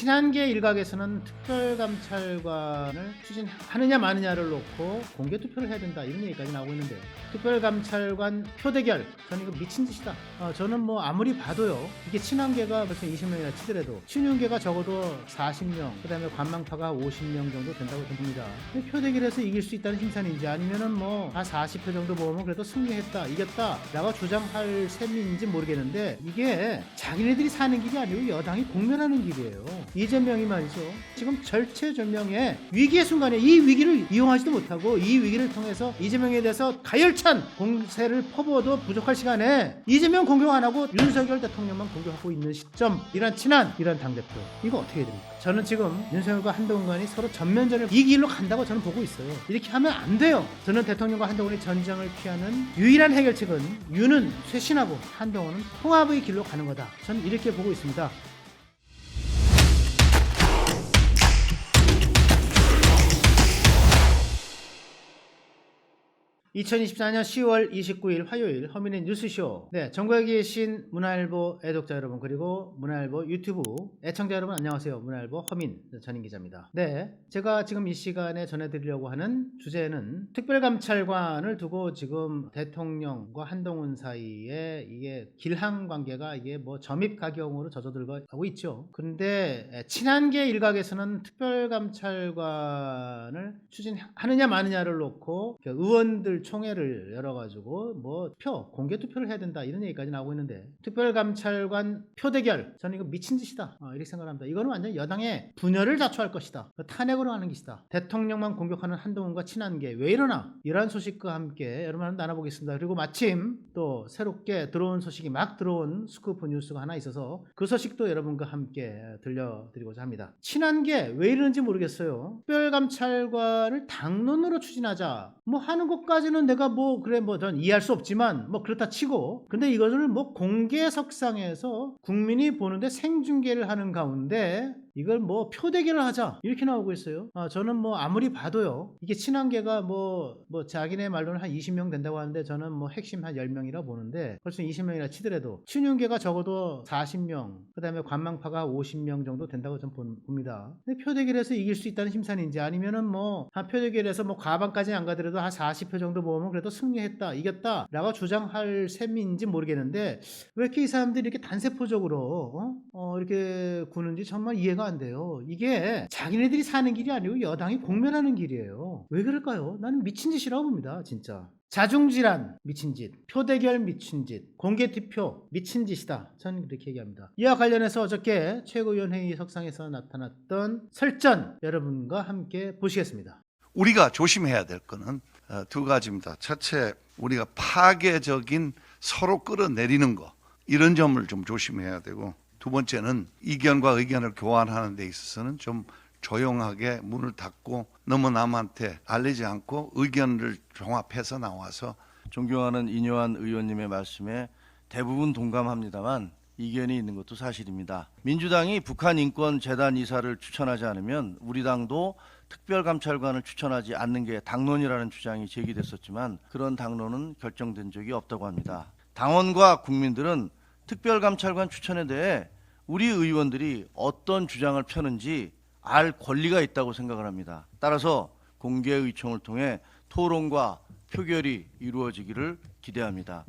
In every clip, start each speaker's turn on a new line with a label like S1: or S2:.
S1: 친한계 일각에서는 특별감찰관을 추진하느냐 마느냐를 놓고 공개 투표를 해야 된다 이런 얘기까지 나오고 있는데 특별감찰관 표대결 저는 이거 미친 짓이다. 어, 저는 뭐 아무리 봐도요 이게 친한계가 벌써 20명이나 치더라도 친윤계가 적어도 40명 그다음에 관망파가 50명 정도 된다고 봅니다. 표대결에서 이길 수 있다는 심산인지 아니면은 뭐 한 40표 정도 모으면 그래도 승리했다 이겼다라고 주장할 셈인지 모르겠는데 이게 자기네들이 사는 길이 아니고 여당이 공면하는 길이에요. 이재명이 말이죠. 지금 절체절명의 위기의 순간에 이 위기를 이용하지도 못하고 이 위기를 통해서 이재명에 대해서 가열찬 공세를 퍼부어도 부족할 시간에 이재명 공격 안 하고 윤석열 대통령만 공격하고 있는 시점 이런 친한 이런 당대표 이거 어떻게 해야 됩니까? 저는 지금 윤석열과 한동훈이 서로 전면전을 이 길로 간다고 저는 보고 있어요. 이렇게 하면 안 돼요. 저는 대통령과 한동훈이 전쟁을 피하는 유일한 해결책은 윤은 쇄신하고 한동훈은 통합의 길로 가는 거다. 저는 이렇게 보고 있습니다. 2024년 10월 29일 화요일 허민의 뉴스쇼. 네, 전국에 계신 문화일보 애독자 여러분 그리고 문화일보 유튜브 애청자 여러분 안녕하세요. 문화일보 허민 전인 기자입니다. 네, 제가 지금 이 시간에 전해드리려고 하는 주제는 특별감찰관을 두고 지금 대통령과 한동훈 사이에 이게 길항 관계가 이게 뭐 점입 가경으로 젖어들고 있죠. 그런데 친한계 일각에서는 특별감찰관을 추진하느냐 마느냐를 놓고 그 의원들 총회를 열어가지고 뭐 표 공개 투표를 해야 된다 이런 얘기까지 나오고 있는데 특별감찰관 표 대결 저는 이거 미친 짓이다 어, 이렇게 생각합니다. 이거는 완전 여당의 분열을 자초할 것이다. 그 탄핵으로 하는 것이다. 대통령만 공격하는 한동훈과 친한계 왜 이러나 이러한 소식과 함께 여러분 나눠보겠습니다. 그리고 마침 또 새롭게 들어온 소식이 막 들어온 스쿠프 뉴스가 하나 있어서 그 소식도 여러분과 함께 들려드리고자 합니다. 친한계 왜 이러는지 모르겠어요. 특별감찰관을 당론으로 추진하자 뭐 하는 것까지는 내가 뭐 그래 뭐 전 이해할 수 없지만 뭐 그렇다 치고 근데 이것을 뭐 공개석상에서 국민이 보는데 생중계를 하는 가운데 이걸 뭐 표대결을 하자 이렇게 나오고 있어요. 아, 저는 뭐 아무리 봐도요 이게 친한계가 뭐 뭐 자기네 말로는 한 20명 된다고 하는데 저는 뭐 핵심 한 10명이라 보는데 벌써 20명이나 치더라도 친윤계가 적어도 40명 그 다음에 관망파가 50명 정도 된다고 전 본- 봅니다. 근데 표대결에서 이길 수 있다는 심산인지 아니면은 뭐 한 표대결에서 뭐 과반까지 안 가더라도 한 40표 정도 모으면 그래도 승리했다 이겼다 라고 주장할 셈인지 모르겠는데 왜 이렇게 이 사람들이 이렇게 단세포적으로 어? 어, 이렇게 구는지 정말 이해가 안 돼요. 이게 자기네들이 사는 길이 아니고 여당이 공면하는 길이에요. 왜 그럴까요? 나는 미친 짓이라고 봅니다, 진짜. 자중질환 미친 짓, 표대결 미친 짓, 공개 투표 미친 짓이다. 저는 그렇게 얘기합니다. 이와 관련해서 어저께 최고위원회의 석상에서 나타났던 설전 여러분과 함께 보시겠습니다.
S2: 우리가 조심해야 될 거는 어, 두 가지입니다. 첫째, 우리가 파괴적인 서로 끌어내리는 거 이런 점을 좀 조심해야 되고 두 번째는 이견과 의견을 교환하는 데 있어서는 좀 조용하게 문을 닫고 너무 남한테 알리지 않고 의견을 종합해서 나와서
S3: 존경하는 이뇨한 의원님의 말씀에 대부분 동감합니다만 이견이 있는 것도 사실입니다. 민주당이 북한 인권 재단 이사를 추천하지 않으면 우리 당도 특별감찰관을 추천하지 않는 게 당론이라는 주장이 제기됐었지만 그런 당론은 결정된 적이 없다고 합니다. 당원과 국민들은 특별감찰관 추천에 대해 우리 의원들이 어떤 주장을 펴는지 알 권리가 있다고 생각을 합니다. 따라서 공개 의총을 통해 토론과 표결이 이루어지기를 기대합니다.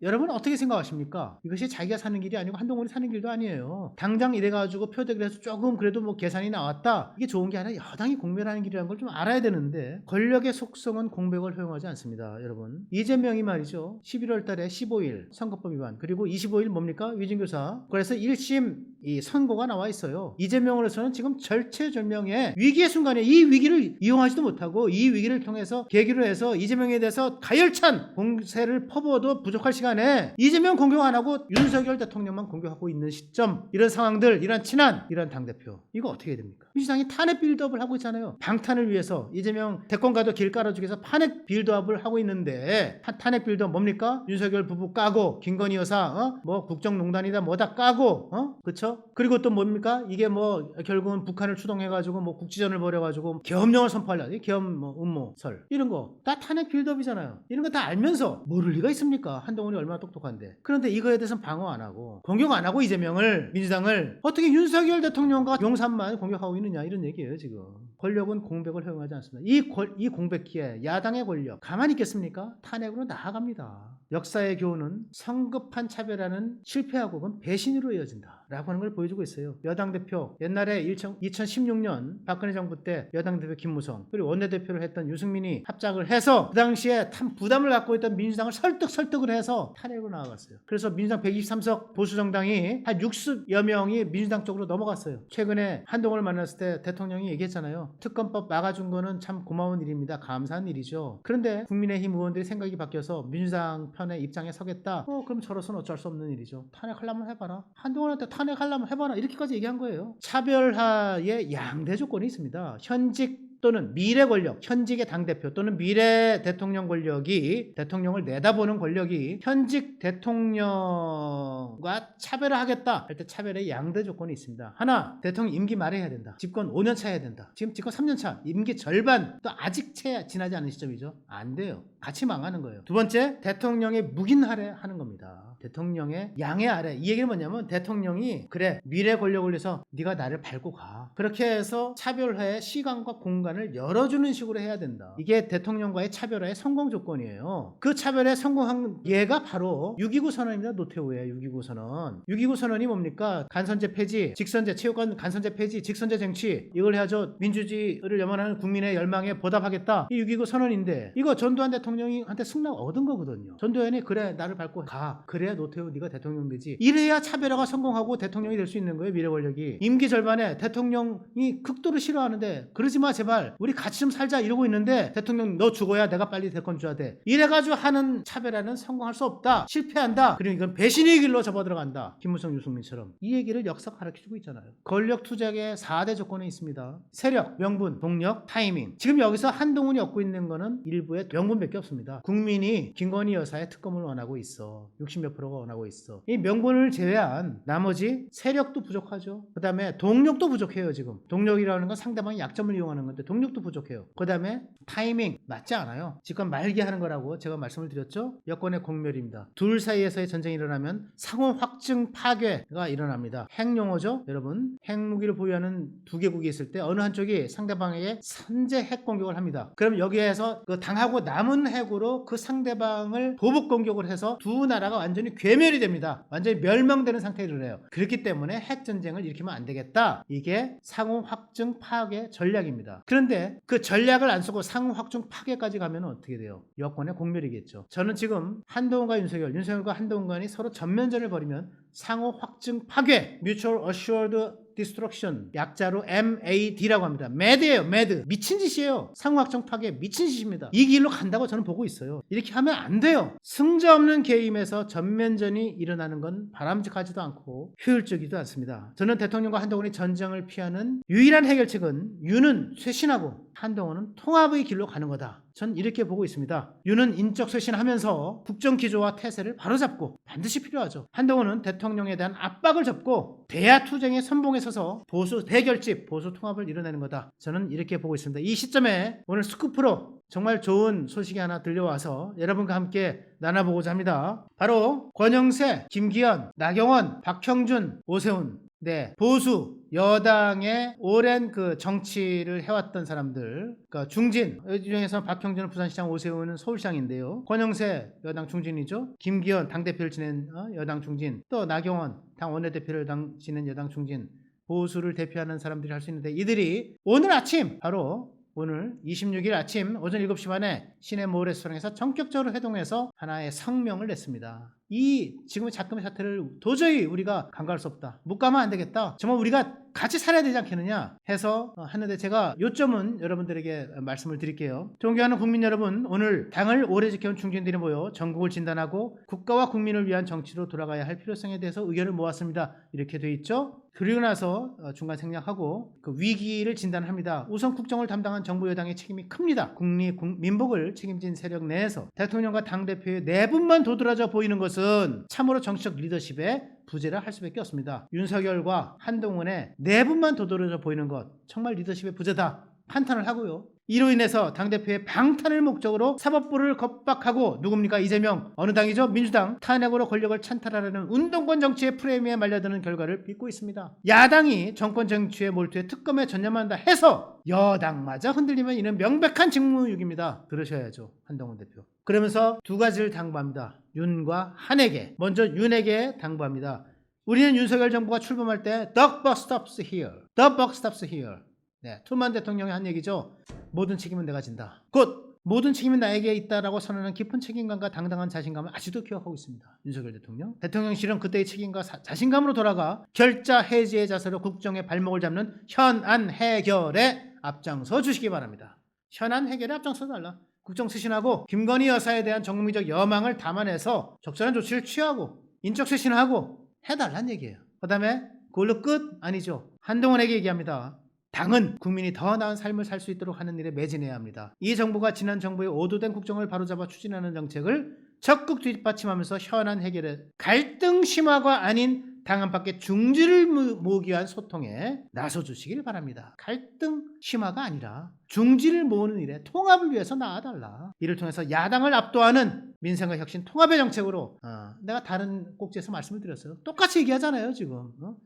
S1: 여러분 어떻게 생각하십니까? 이것이 자기가 사는 길이 아니고 한동훈이 사는 길도 아니에요. 당장 이래가지고 표대결에서 조금 그래도 뭐 계산이 나왔다. 이게 좋은 게 아니라 여당이 공멸하는 길이라는 걸 좀 알아야 되는데 권력의 속성은 공백을 허용하지 않습니다. 여러분 이재명이 말이죠. 11월 달에 15일 선거법 위반 그리고 25일 뭡니까? 위증교사 그래서 1심 이 선고가 나와 있어요. 이재명으로서는 지금 절체절명의 위기의 순간에 이 위기를 이용하지도 못하고 이 위기를 통해서 계기로 해서 이재명에 대해서 가열찬 공세를 퍼부어도 부족할 시간에 이재명 공격 안 하고 윤석열 대통령만 공격하고 있는 시점 이런 상황들 이런 친한 이런 당대표 이거 어떻게 됩니까? 민주당이 탄핵 빌드업을 하고 있잖아요. 방탄을 위해서 이재명 대권 가도 길 깔아주기 위해서 탄핵 빌드업을 하고 있는데 타- 탄핵 빌드업 뭡니까? 윤석열 부부 까고 김건희 여사 어? 뭐 국정농단이다 뭐다 까고 어? 그쵸? 그렇죠? 그리고 또 뭡니까? 이게 뭐 결국은 북한을 추동해가지고 뭐 국지전을 벌여가지고 계엄령을 선포하려 이 계엄 뭐 음모설 이런 거 다 탄핵 빌드업이잖아요. 이런 거 다 알면서 모를 리가 있습니까? 한동훈이 얼마나 똑똑한데. 그런데 이거에 대해서는 방어 안 하고 공격 안 하고 이재명을 민주당을 어떻게 윤석열 대통령과 용산만 공격하고 있느냐 이런 얘기예요 지금. 권력은 공백을 허용하지 않습니다. 이, 권- 이 공백기에 야당의 권력 가만히 있겠습니까? 탄핵으로 나아갑니다. 역사의 교훈은 성급한 차별화는 실패하고 그건 배신으로 이어진다. 라고 하는 걸 보여주고 있어요. 여당 대표 옛날에 2016년 박근혜 정부 때 여당 대표 김무성 그리고 원내대표를 했던 유승민이 합작을 해서 그 당시에 참 부담을 갖고 있던 민주당을 설득 설득을 해서 탄핵으로 나아갔어요. 그래서 민주당 123석 보수 정당이 한 60여 명이 민주당 쪽으로 넘어갔어요. 최근에 한동훈을 만났을 때 대통령이 얘기했잖아요. 특검법 막아준 거는 참 고마운 일입니다. 감사한 일이죠. 그런데 국민의힘 의원들이 생각이 바뀌어서 민주당 편의 입장에 서겠다. 어 그럼 저로서는 어쩔 수 없는 일이죠. 탄핵하려면 해봐라. 한동훈한테 탄핵하려면 해봐라. 이렇게까지 얘기한 거예요. 차별화의 양대 조건이 있습니다. 현직 또는 미래 권력, 현직의 당대표 또는 미래 대통령 권력이 대통령을 내다보는 권력이 현직 대통령과 차별화하겠다 할 때 차별의 양대 조건이 있습니다. 하나, 대통령 임기 말에 해야 된다. 집권 5년 차 해야 된다. 지금 집권 3년 차, 임기 절반 또 아직 채 지나지 않은 시점이죠. 안 돼요. 같이 망하는 거예요. 두 번째, 대통령의 묵인하래 하는 겁니다. 대통령의 양해 아래. 이 얘기는 뭐냐면 대통령이 그래 미래 권력을 위해서 네가 나를 밟고 가. 그렇게 해서 차별화의 시간과 공간을 열어주는 식으로 해야 된다. 이게 대통령과의 차별화의 성공 조건이에요. 그 차별에 성공한 예가 바로 6.29 선언입니다. 노태우의 6.29 선언. 6.29 선언이 뭡니까? 간선제 폐지, 직선제, 체육관 간선제 폐지, 직선제 정치. 이걸 해야죠. 민주주의를 염원하는 국민의 열망에 보답하겠다. 이 6.29 선언인데 이거 전두환 대통령한테 승낙 얻은 거거든요. 전두환이 그래 나를 밟고 가. 그래 야 노태우 네가 대통령 되지. 이래야 차별화가 성공하고 대통령이 될 수 있는 거예요. 미래 권력이. 임기 절반에 대통령이 극도로 싫어하는데 그러지 마 제발. 우리 같이 좀 살자 이러고 있는데 대통령 너 죽어야 내가 빨리 대권 줘야 돼. 이래가지고 하는 차별화는 성공할 수 없다. 실패한다. 그리고 이건 배신의 길로 접어들어간다. 김무성 유승민처럼. 이 얘기를 역사 가르쳐주고 있잖아요. 권력 투쟁의 4대 조건이 있습니다. 세력, 명분, 동력, 타이밍. 지금 여기서 한동훈이 얻고 있는 거는 일부의 명분밖에 없습니다. 국민이 김건희 여사의 특검을 원하고 있어. 60몇 원하고 있어. 이 명분을 제외한 나머지 세력도 부족하죠. 그 다음에 동력도 부족해요, 지금. 동력이라는 건 상대방의 약점을 이용하는 건데 동력도 부족해요. 그 다음에 타이밍 맞지 않아요. 지금 말기 하는 거라고 제가 말씀을 드렸죠. 여권의 공멸입니다. 둘 사이에서의 전쟁이 일어나면 상호 확증 파괴가 일어납니다. 핵용어죠, 여러분. 핵무기를 보유하는 두 개국이 있을 때 어느 한쪽이 상대방에게 선제 핵 공격을 합니다. 그럼 여기에서 그 당하고 남은 핵으로 그 상대방을 보복 공격을 해서 두 나라가 완전히 괴멸이 됩니다. 완전히 멸망되는 상태에 이르러요. 그렇기 때문에 핵 전쟁을 일으키면 안 되겠다. 이게 상호 확증 파괴 전략입니다. 그런데 그 전략을 안 쓰고 상호 확증 파괴까지 가면 어떻게 돼요? 여권의 공멸이겠죠. 저는 지금 한동훈과 윤석열, 윤석열과 한동훈 간이 서로 전면전을 벌이면 상호 확증 파괴, Mutual Assured Destruction, 약자로 MAD라고 합니다. MAD예요, MAD. 미친 짓이에요. 상호 확증 파괴, 미친 짓입니다. 이 길로 간다고 저는 보고 있어요. 이렇게 하면 안 돼요. 승자 없는 게임에서 전면전이 일어나는 건 바람직하지도 않고 효율적이지도 않습니다. 저는 대통령과 한동훈이 전쟁을 피하는 유일한 해결책은 유는 쇄신하고 한동훈은 통합의 길로 가는 거다. 전 이렇게 보고 있습니다. 유는 인적 쇄신하면서 국정 기조와 태세를 바로잡고 반드시 필요하죠. 한동훈은 대통령에 대한 압박을 접고 대야 투쟁의 선봉에 서서 보수 대결집, 보수 통합을 이뤄내는 거다. 저는 이렇게 보고 있습니다. 이 시점에 오늘 스쿠프로 정말 좋은 소식이 하나 들려와서 여러분과 함께 나눠보고자 합니다. 바로 권영세, 김기현, 나경원, 박형준, 오세훈 네, 보수 여당의 오랜 그 정치를 해왔던 사람들, 그러니까 중진 이 중에서 박형준 부산시장, 오세훈은 서울시장인데요. 권영세 여당 중진이죠. 김기현 당 대표를 지낸 어, 여당 중진, 또 나경원 당 원내대표를 당 지낸 여당 중진, 보수를 대표하는 사람들이 할 수 있는데 이들이 오늘 아침 바로 오늘 26일 아침 오전 7시 반에 시내 모 레스토랑에서 전격적으로 회동해서 하나의 성명을 냈습니다. 이 지금의 작금의 사태를 도저히 우리가 간과할 수 없다. 묵가면 안 되겠다. 정말 우리가 같이 살아야 되지 않겠느냐 해서 어, 하는데 제가 요점은 여러분들에게 말씀을 드릴게요. 존경하는 국민 여러분, 오늘 당을 오래 지켜온 중진들이 모여 전국을 진단하고 국가와 국민을 위한 정치로 돌아가야 할 필요성에 대해서 의견을 모았습니다. 이렇게 돼 있죠. 그리고 나서 어, 중간 생략하고 그 위기를 진단합니다. 우선 국정을 담당한 정부 여당의 책임이 큽니다. 국리 국- 민복을 책임진 세력 내에서 대통령과 당 대표의 내분만 도드라져 보이는 것은 참으로 정치적 리더십의 부재라 할 수밖에 없습니다. 윤석열과 한동훈의 내분만 도드라져 보이는 것 정말 리더십의 부재다. 판단을 하고요. 이로 인해서 당대표의 방탄을 목적으로 사법부를 겁박하고 누굽니까? 이재명. 어느 당이죠? 민주당. 탄핵으로 권력을 찬탈하려는 운동권 정치의 프레임에 말려드는 결과를 빚고 있습니다. 야당이 정권 정치의 몰두에 특검에 전념한다 해서 여당마저 흔들리면 이는 명백한 직무유기입니다. 들으셔야죠 한동훈 대표. 그러면서 두 가지를 당부합니다. 윤과 한에게. 먼저 윤에게 당부합니다. 우리는 윤석열 정부가 출범할 때 The buck stops here. The buck stops here. 네, truman 대통령이 한 얘기죠 모든 책임은 내가 진다. 곧 모든 책임은 나에게 있다라고 선언한 깊은 책임감과 당당한 자신감을 아직도 기억하고 있습니다. 윤석열 대통령. 대통령실은 그때의 책임과 사- 자신감으로 돌아가 결자 해지의 자세로 국정의 발목을 잡는 현안 해결에 앞장서 주시기 바랍니다. 현안 해결에 앞장서 달라. 국정 쇄신하고 김건희 여사에 대한 정무적 여망을 담아내서 적절한 조치를 취하고 인적 쇄신하고 해달란 얘기예요. 그다음에 그걸로 끝 아니죠. 한동훈에게 얘기합니다. 당은 국민이 더 나은 삶을 살 수 있도록 하는 일에 매진해야 합니다. 이 정부가 지난 정부의 오도된 국정을 바로잡아 추진하는 정책을 적극 뒷받침하면서 현안 해결에 갈등 심화가 아닌 당 안팎의 중지를 모- 모으기 위한 소통에 나서 주시길 바랍니다. 갈등 심화가 아니라 중지를 모으는 일에 통합을 위해서 나아달라. 이를 통해서 야당을 압도하는 민생과 혁신 통합의 정책으로 어, 내가 다른 꼭지에서 말씀을 드렸어요. 똑같이 얘기하잖아요 지금. 어?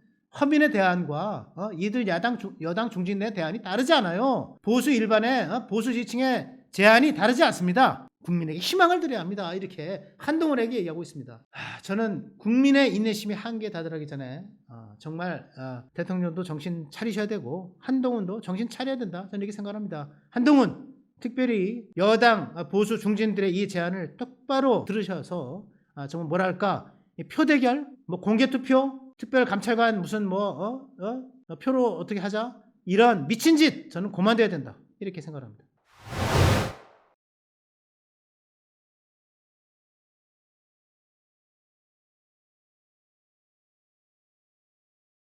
S1: 허민의 대안과 어, 이들 야당 중- 여당 중진의 대안이 다르지 않아요. 보수 일반의 어, 보수 지층의 제안이 다르지 않습니다. 국민에게 희망을 드려야 합니다. 이렇게 한동훈에게 얘기하고 있습니다. 아, 저는 국민의 인내심이 한계에 다다르기 전에 어, 정말 어, 대통령도 정신 차리셔야 되고 한동훈도 정신 차려야 된다. 저는 이렇게 생각합니다. 한동훈 특별히 여당 어, 보수 중진들의 이 제안을 똑바로 들으셔서 아, 정말 뭐랄까 이 표대결, 뭐 공개 투표, 특별 감찰관 무슨 뭐 어? 어? 어, 표로 어떻게 하자 이런 미친 짓 저는 그만둬야 된다 이렇게 생각합니다.